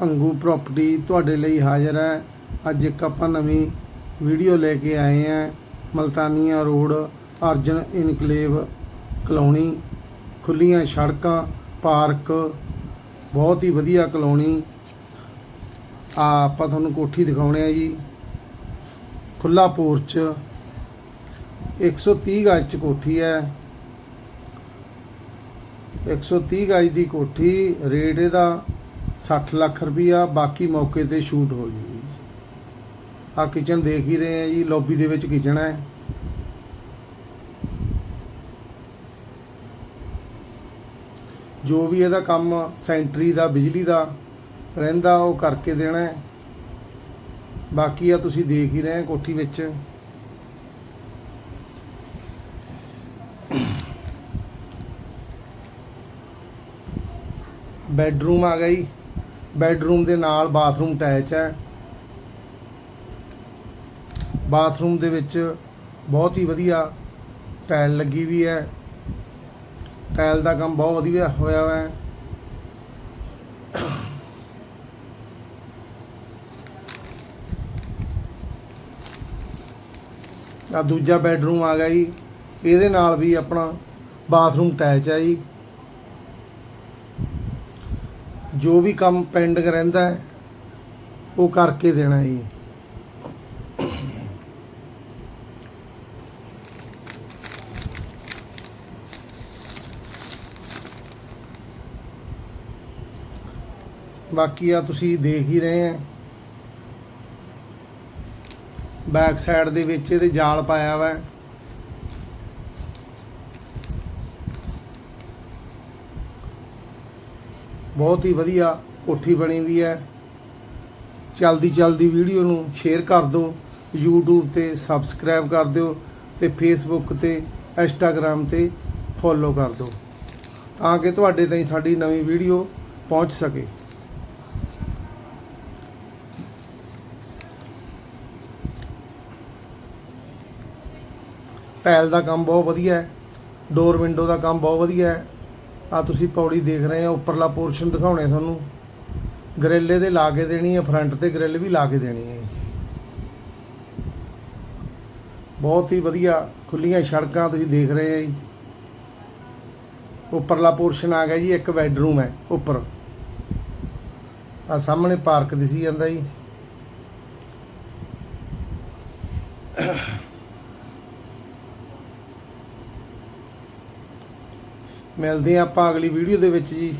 Bhangu property ਤੁਹਾਡੇ ਲਈ ਹਾਜ਼ਰ ਹੈ। ਅੱਜ ਇੱਕ ਆਪਾਂ ਨਵੀਂ ਵੀਡੀਓ ਲੈ ਕੇ ਆਏ ਹਾਂ। Maltania road, Arjan enclave colony ਖੁੱਲੀਆਂ ਸੜਕਾਂ, ਪਾਰਕ, ਬਹੁਤ ਹੀ ਵਧੀਆ ਕਲੋਨੀ। ਆ ਆਪਾਂ ਤੁਹਾਨੂੰ ਕੋਠੀ ਦਿਖਾਉਣੇ ਆ ਜੀ। ਖੁੱਲਾ ਪੋਰਚ 130 ਗਜ ਚ ਕੋਠੀ ਹੈ। 130 ਗਜ ਦੀ ਕੋਠੀ ਰੇਟ ਇਹਦਾ 60 ਲੱਖ ਰੁਪਈਆ ਬਾਕੀ ਮੌਕੇ ਤੇ ਸ਼ੂਟ ਹੋ ਜੂਗੀ ਆ ਕਿਚਨ ਦੇਖ ਹੀ ਰਹੇ ਆ ਜੀ ਲੌਬੀ ਦੇ ਵਿੱਚ ਕਿਚਨ ਹੈ। ਜੋ ਵੀ ਇਹਦਾ ਕੰਮ ਸੈਂਟਰੀ ਦਾ, ਬਿਜਲੀ ਦਾ ਰਹਿੰਦਾ, ਉਹ ਕਰਕੇ ਦੇਣਾ ਹੈ। ਬਾਕੀ ਆ ਤੁਸੀਂ ਦੇਖ ਹੀ ਰਹੇ ਕੋਠੀ ਵਿੱਚ। ਬੈਡਰੂਮ ਆ ਗਿਆ ਜੀ। ਬੈੱਡਰੂਮ ਦੇ ਨਾਲ ਬਾਥਰੂਮ ਅਟੈਚ ਹੈ। ਬਾਥਰੂਮ ਦੇ ਵਿੱਚ ਬਹੁਤ ਹੀ ਵਧੀਆ ਟਾਇਲ ਲੱਗੀ ਵੀ ਹੈ। ਟਾਇਲ ਦਾ ਕੰਮ ਬਹੁਤ ਵਧੀਆ ਹੋਇਆ ਹੋਇਆ ਹੈ। ਆ ਦੂਜਾ ਬੈੱਡਰੂਮ ਆ ਗਿਆ ਜੀ। ਇਹਦੇ ਨਾਲ ਵੀ ਆਪਣਾ ਬਾਥਰੂਮ ਅਟੈਚ ਹੈ ਜੀ। ਜੋ ਵੀ ਕੰਮ ਪੈਂਡਿੰਗ ਰਹਿੰਦਾ ਹੈ, ਉਹ ਕਰਕੇ ਦੇਣਾ ਜੀ ਬਾਕੀ ਆ ਤੁਸੀਂ ਦੇਖ ਹੀ ਰਹੇ ਆ। ਬੈਕ ਸਾਈਡ ਦੇ ਵਿੱਚ ਇਹਦੇ ਜਾਲ ਪਾਇਆ ਵਾ। ਬਹੁਤ ਹੀ ਵਧੀਆ ਕੋਠੀ ਬਣੀ ਵੀ ਹੈ। ਚਲਦੀ ਚਲਦੀ ਵੀਡੀਓ ਨੂੰ ਸ਼ੇਅਰ ਕਰ ਦਿਓ, YouTube ਤੇ ਸਬਸਕ੍ਰਾਈਬ ਕਰ ਦਿਓ ਤੇ Facebook ਤੇ, Instagram ਤੇ ਫੋਲੋ ਕਰ ਦਿਓ ਤਾਂ ਕਿ ਤੁਹਾਡੇ ਤਾਈਂ ਸਾਡੀ ਨਵੀਂ ਵੀਡੀਓ ਪਹੁੰਚ ਸਕੇ। ਟਾਇਲ ਦਾ ਕੰਮ ਬਹੁਤ ਵਧੀਆ ਹੈ ਡੋਰ ਵਿੰਡੋ ਦਾ ਕੰਮ ਬਹੁਤ ਵਧੀਆ ਹੈ। ਆ ਤੁਸੀਂ ਪੌੜੀ ਦੇਖ ਰਹੇ ਹੋ, ਉੱਪਰਲਾ ਪੋਰਸ਼ਨ ਦਿਖਾਉਣੇ ਤੁਹਾਨੂੰ। ਗਰੇਲੇ ਇਹਦੇ ਲਾ ਕੇ ਦੇਣੀ ਹੈ ਫਰੰਟ ਤੇ ਗ੍ਰਿਲ ਵੀ ਲਾ ਕੇ ਦੇਣੀ ਹੈ ਬਹੁਤ ਹੀ ਵਧੀਆ ਖੁੱਲੀਆਂ ਸੜਕਾਂ ਤੁਸੀਂ ਦੇਖ ਰਹੇ ਹੋ ਜੀ। ਉੱਪਰਲਾ ਪੋਰਸ਼ਨ ਆ ਗਿਆ ਜੀ, ਇੱਕ ਬੈਡਰੂਮ ਹੈ, ਉੱਪਰ। ਆ ਸਾਹਮਣੇ ਪਾਰਕ ਦਿਸੀ ਜਾਂਦਾ ਜੀ। ਮਿਲਦੇ ਹਾਂ ਆਪਾਂ ਅਗਲੀ ਵੀਡੀਓ ਦੇ ਵਿੱਚ ਜੀ।